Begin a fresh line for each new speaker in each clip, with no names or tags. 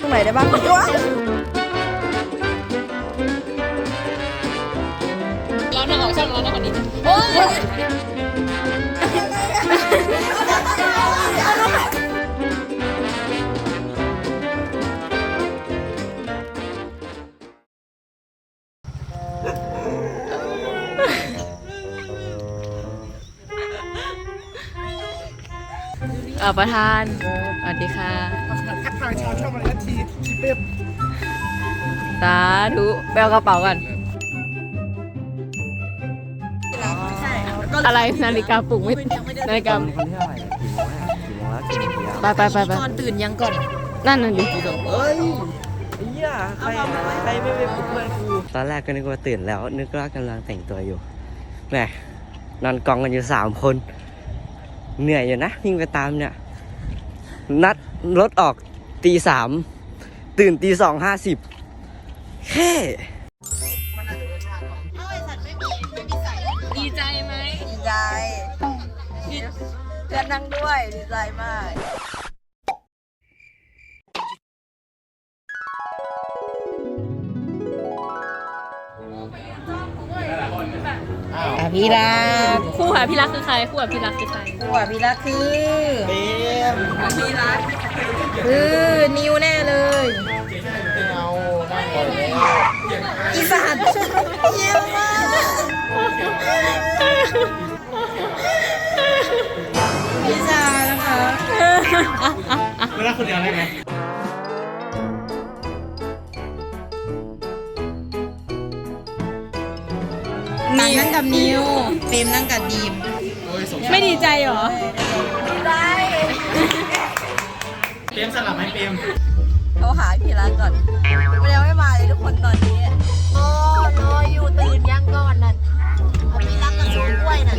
ตรงไหนได้บ้างจ้ว
เราหน้าออกช่องเราหน้าก่อนดิโอ้ย ออประธานสวัสดีค่ะ
ทักทายชาวช่องอะไรนะทีทีเป๊ป
สาธุไปเอากระเป๋ากันอะไรนาฬิกาปลุกไม่นาฬิกา
คนที่เท่าไหร่กี่โมงอะกี่โมงแล้วกี่โมงแล้ว
ไปไปไปไป
ตอนตื่นยังก่อน
นั่นน่ะดิ
เอ้ยไอ้เหี้ยใครใครไม่ไปปลุกเพื่อนกูตอนแรกก็นึกว่าตื่นแล้ว นึกว่ากำลังแต่งตัวอยู่แหมนอนกองกันอยู่สามคน เหนื่อยอยู่นะวิ่งไปตามเนี่ย นัดรถออกตีสามตื่นตีสองห้าสิบแค่
ดีใจไหม
ดีใจเพื่อนนั่งด้วยดีใจมาก อภิรักษ์
คู่หาพี่รักคือใคร คู่หาพี่รักคือใคร
ตัวอภิรักษ์คือ
เต็ม
คือนิวแน่เลย
เอานั่งก่อนเลย
อีสานเยี่ยมมากพิชานะคะ
เวลาคนเดียวได้ไหม
กับนิวเฟรมนั่งกับดีม
ไม่ดีใจเหรอ
เปรมสลับไหมเปรม
เขาหาพี่รักก่อนมันยังไม่มาเลยทุกคนตอนนี้โอ้รออยู่ตื่นยังก่อนนั่นเอาพี่รักกับสูงกล้วยนั่น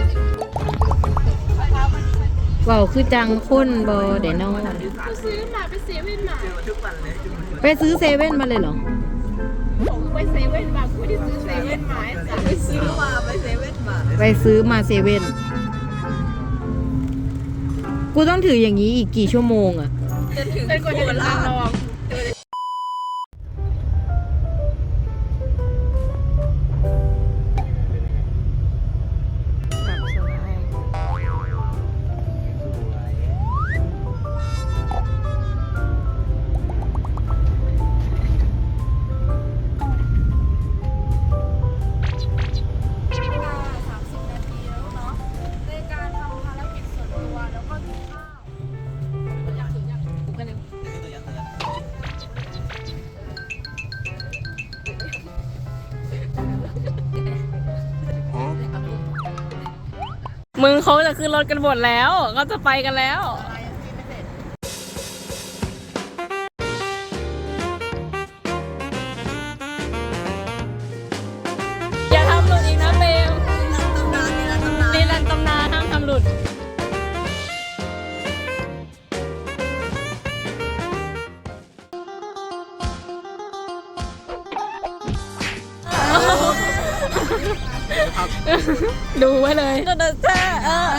เว้าคือจังค้นบอเดนอนซื้อมาไปเซเว่นมาไปซื้อเซเว่นมาเลยเหรอ
ไปซื้อมาไปเซเว่นมา
ไปซื้อมาเซเว่น กูต้องถืออย่างนี้อีกกี่ชั่วโมงอะ
จนถึงเป็นคนอยู่ล่าง
มึงเขาจะขึ้นรถกันหมดแล้ว ก็จะไปกันแล้ว ดูไว้เลย
ก็เดินแท้เออ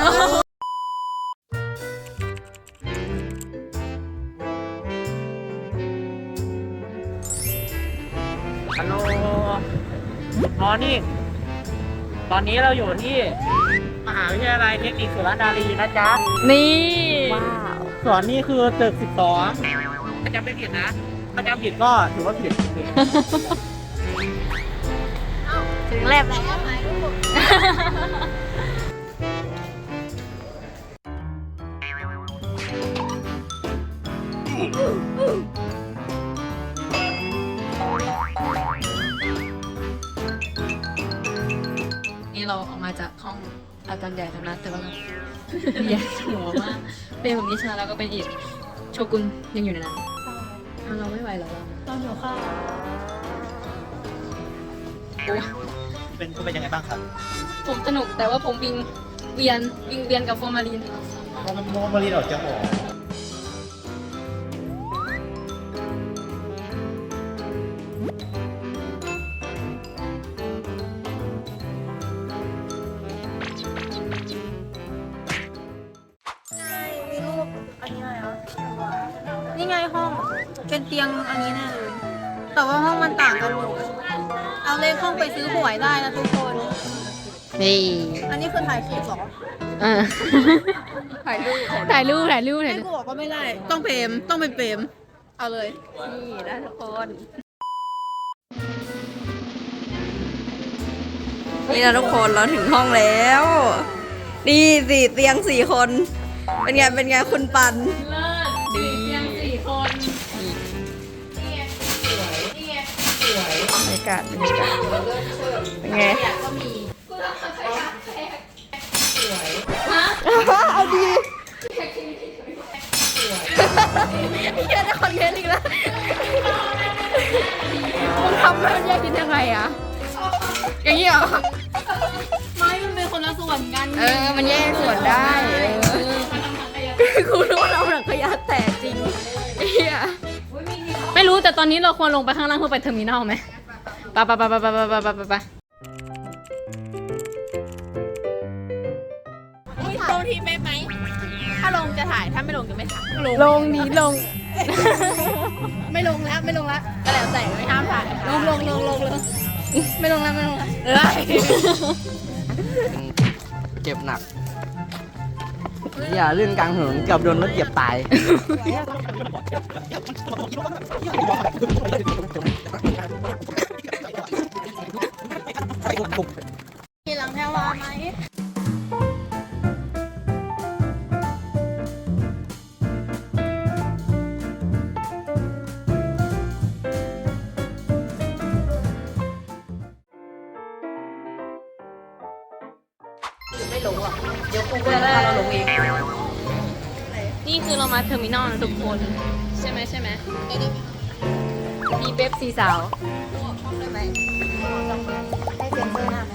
ฮัลโหลมอร์นิ่งตอนนี้เราอยู่ที่ มหาวิทยาลัยเทคนิคสุรนารีนะจ๊ะ
นี่
ส่วนนี้คือตึก 12ถ้าจำไม่ผิดนะ ถ้าจำผิดก็ถือว่าผิด
ถึงแลบแล้ว
อาจารย์ใหญ่แล้วนะแต่ว่าเราแย่หัวมากเป็นผมนิชาแล้วก็เป็นอีกโชกุนยังอยู่ในนั้นเอาเราไม่ไหวแล้วเราตอนหิวข้าวโอ้
เป็นคุณเป็นยังไงบ้างครับ
ผมสนุกแต่ว่าผมวิงเวียนวิงเวียนกับฟอร์มาลิน
โมโมมารีดอกจะหอม
แต่ว่าห้องมันต่างกันหมดเอาเลขห้องไปซื้อหวยได้นะทุกคน
นี่
อันนี้คือถ่ายคลิปเหรอ
เออ
ถ่ายรูป
ถ่ายรูปถ่ายรูปถ่าย
ให้
รูป
กูบอกว่าไม่ได้ ต้องเปรมต้องเป็นเปรมเอาเลย นี่ได้ทุกคน นี่นะทุกคนเราถึงห้องแล้ว นี่สี่เตียงสี่คน เป็นไง เป็นไงคุณปัน
เลิา
กาศบรรยากาศเป็นไงเอาดีแค่ได้คอนเทนต์อีกแล้วมึงทำให้มันแยกกินยังไงอะอย่างนี้เหรอ
ไม่มันเป็นคนละส่วนกัน
เออ มันแยกส่วนได้เออกูรู้ว่าเราหนังขยะแตกจริงเฮีย
ไม่รู้แต่ตอนนี้เราควรลงไปข้างล่างเพื่อไปเทอร์มินอลไหม ไปไปไปไปไปไปไปไปไป
ลงทีเป๊ะไหม ถ้าลงจะถ่าย ถ้าไม่ลงจะไม่ถ่าย
ลงดีลง
ไม่ลงแล้วไม่ลงแล้วก็แล้วแต่ไม่ห้ามถ่ายลงลงลงลงลยไม่ลงแล้วไม่ลงแล้วเอ้ย
เจ็บหนัก อย่าลื่นกลางถนนเกือบโดนรถเหยียบตาย
มีหลังแพรวาไหมไม่ลงหรอกเดี๋ยวกูก็จะพาเราลงเอง
นี่คือเรามาเทอร์มินอลนะทุกคน ใช่ไหมใช่ไหมมีเบบสีสาว
ได้ไหมให้ เซ็นเซอร์หน้าไหม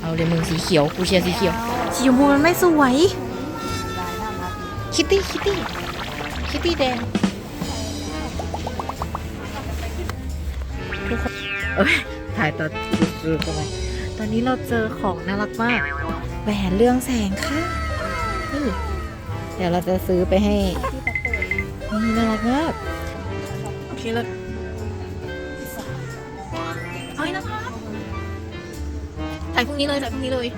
เอาเลยมึงสีเขียว กูเชียร์สีเขียว
สีชมพูมันไม่สวย คิตตี้ คิตตี้ คิตตี้แดง
ถ่ายตอนรูปๆกันไหมตอนนี้เราเจอของน่ารักมาก แหวนเรื่องแสงค่ะนี่เดี๋ยวเราจะซื้อไปให้ นี่น่ารักมาก
โอเคเลยเฮ้ยนะคะถ่ายพรุ่งนี้เลยถ่ายพรุ่งนี้เลย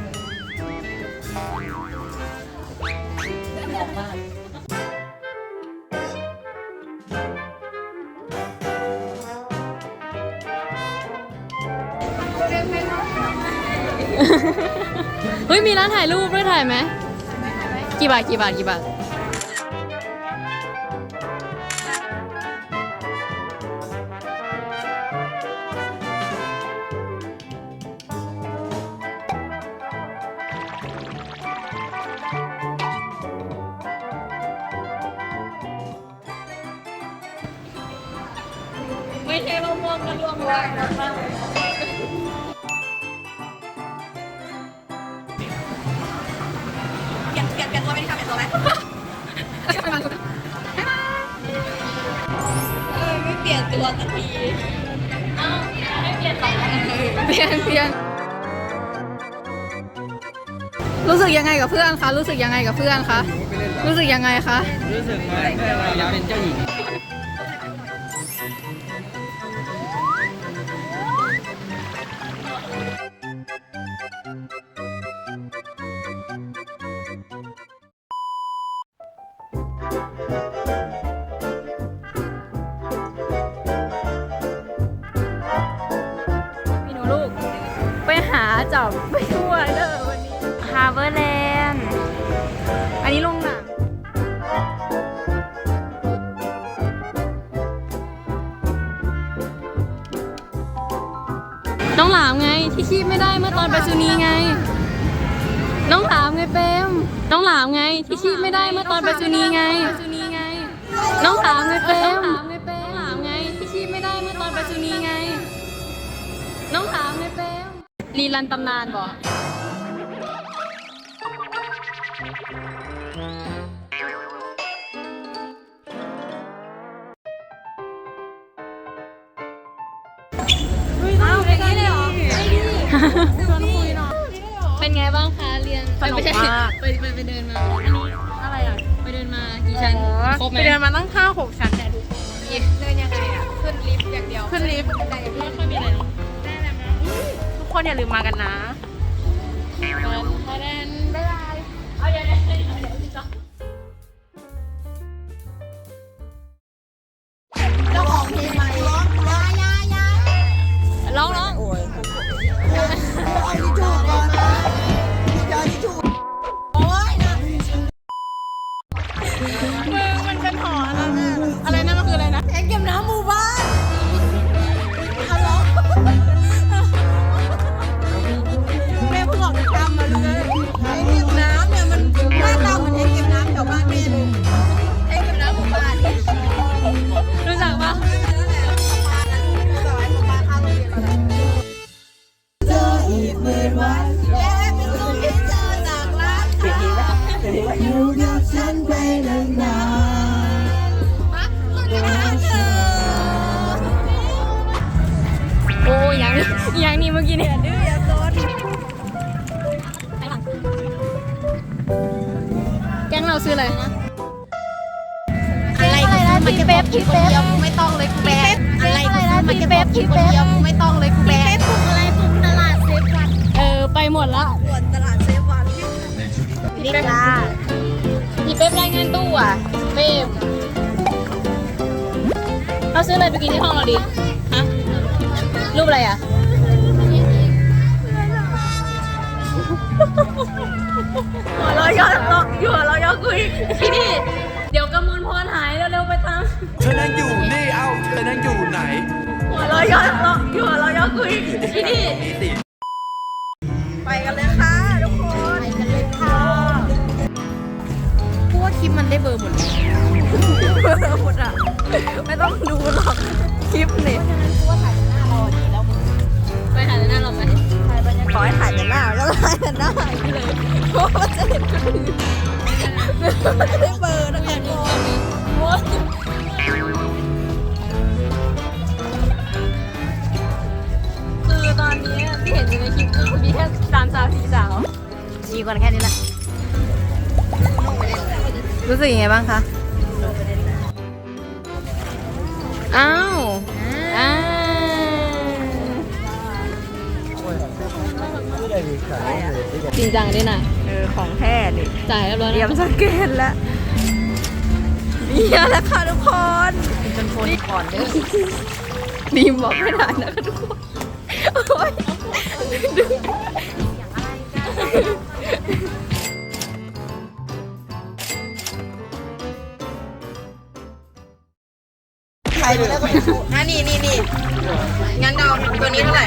เฮ้ยมีร้านถ่ายรูปด้วยถ่ายไหมกี่บาทกี่บาทกี่บาท กระลวงไว้นะ
เปลี่ยนเปลี่ยนเปลี่ยนตัวไม่ได้ค่ะเปลี่ยนตัวไหมเออไม่เปลี่ยนตัวสักที
เปลี่ยนเปลี่ยน
รู้สึกยังไงกับเพื่อนคะ รู้สึกยังไงกับเพื่อนคะ รู้สึกยังไงคะ
รู้สึกเหมือนเพื่อนเรายเป็นเจ้าหญิง
เมื่อตอนไปซูนีไง น้องหลามไงเปมน้องหลามไงที่คีบไม่ได้เมื่อตอนไปซูนีไง น้องหลามไงเปมน้องหลามไงที่คีบไม่ได้เมื่อตอนไปซูนีไง น้องถามเลยเปมรีรันตำนานบอก เลยเหรอชวนคุยหน่อยเป็นไงบ้างคะ เรียน
สนุก
มา
ก
ไปไปไปเดินมา อันนี้
อะไรอะ
ไปเดินมากี่ชั้นครบไหม
ไปเดินมาตั้งห้าหกชั้นเนี่ยดู
เดินยังไงอะ ขึ้นลิฟต์อย่างเดียว
ขึ้นลิฟต์
ไม่ค่อยมีอะไรเนาะ
ทุกคนอย่าลืมมากันนะ
เดินไปเดินบ๊ายบายเอาเดี๋ยว เมื่
อกี้เนี่ยดื้ออย่าโซน
แก๊งเราซื้ออะไร
อะไรนะพี่เป๊ปพี่เป๊ปไม่ต้องเลยกูแป๊ปอะไรนะพี่เป๊ปพี่เป๊ปไม่ต้องเลยกูแป๊ปปลุกอะไรปลุกตลาดเซฟวัน
เออไปหมดละ
ปวดตลาดเซฟวันนี่จ้า
พี่เป๊ปรายงานตู้อะเป๊ปเราซื้ออะไรไปกินที่ห้องเราดีฮะรูปอะไรอะ
หัวเราะย้อนอยู่หัวเราะย้อนคุย
พี่นี่เดี๋ยวกำมลพรหายเร็วๆไปตาม
เธอนั่งอยู่นี่เอ้าเธอนั่งอยู่ไหน
หัวเราะย้อนอยู่หัวเราะย้อนคุย
พี่นี่
นี่สิ
ไปกันเลยค่ะทุกคนไปกันเลยค่ะพูดว่าคลิปมันได้เบอร์หมดเลยเบอร์หมดอะ กว่าแค่นี้
แห
ละรู้สึกยังไงบ้างคะ
อ้าวอ้าวจริงจังด้วยนะ
เออของแท้นี่
จ่ายเรียบร้อย
เตรียม
นะ
สแกนแล้วเนี่ยแหละค่ะทุกคนเป็นคนก่อนเด้อ
ดีมบอกไม่ได้นะคะทุกคน
โอ๊ย ใครไปแล้วก็ไม่รู้อะนี่นี่นี่งั้นเราตัวนี้เท่าไหร่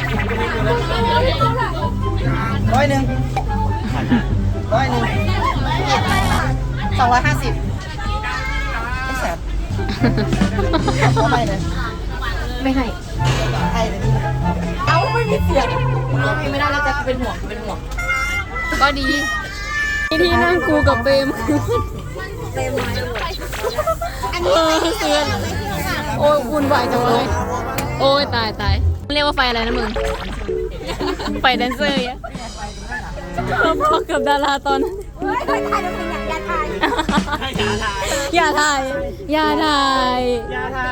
ร้อยหนึ่งร้อยหนึ่งสองร้อยห้าสิบไม่แสบเอาไปเลย
ไม่ให้
ไอ้เลยนี่เอาไม่มีเสียงร้องเพลงไม่ได้แล้วจะเป็นห่วงเป็นห่วง
ก็ดีที่นั่งกูกับเบม
เต็มเลย
เออเสือนโอ้ยวุ่นวายจังเลยโอ้ยตายตายเรียกว่าไฟอะไรนะมึง ไฟแดนเซอร์อะพอเกือบดาราตอนนั้นอย่าถ่ายอย่าถ่าย
ยาทา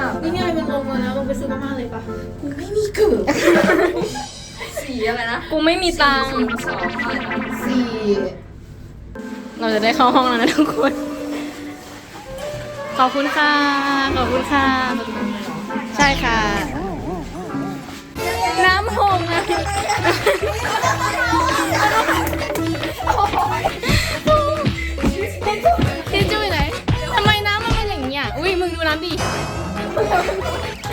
ใหม่นี่
ไงมันลงมาแล้วลงไปซื้อมาม่าเลยปะ
กูไม่มีตังค์
สี่
เราจะได้เข้าห้องแล้วนะทุกคน ขอบคุณค่ะ ขอบคุณค่ะ ใช่ค่ะทิช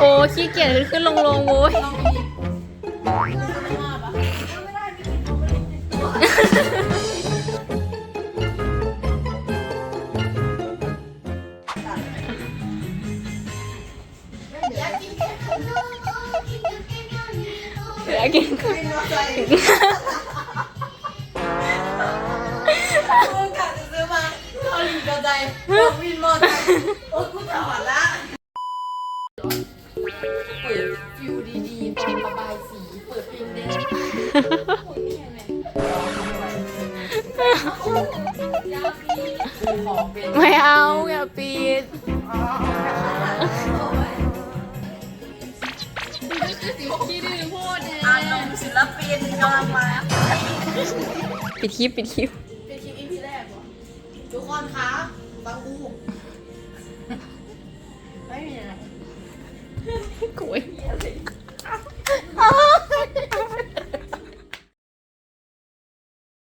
โอ้ขี้เกียจขึ้นขึ้นลงลงโว้ยอย
ไม่
เอาอย่าปิดปิดคลิป ปิดคลิป
เป็นคลิป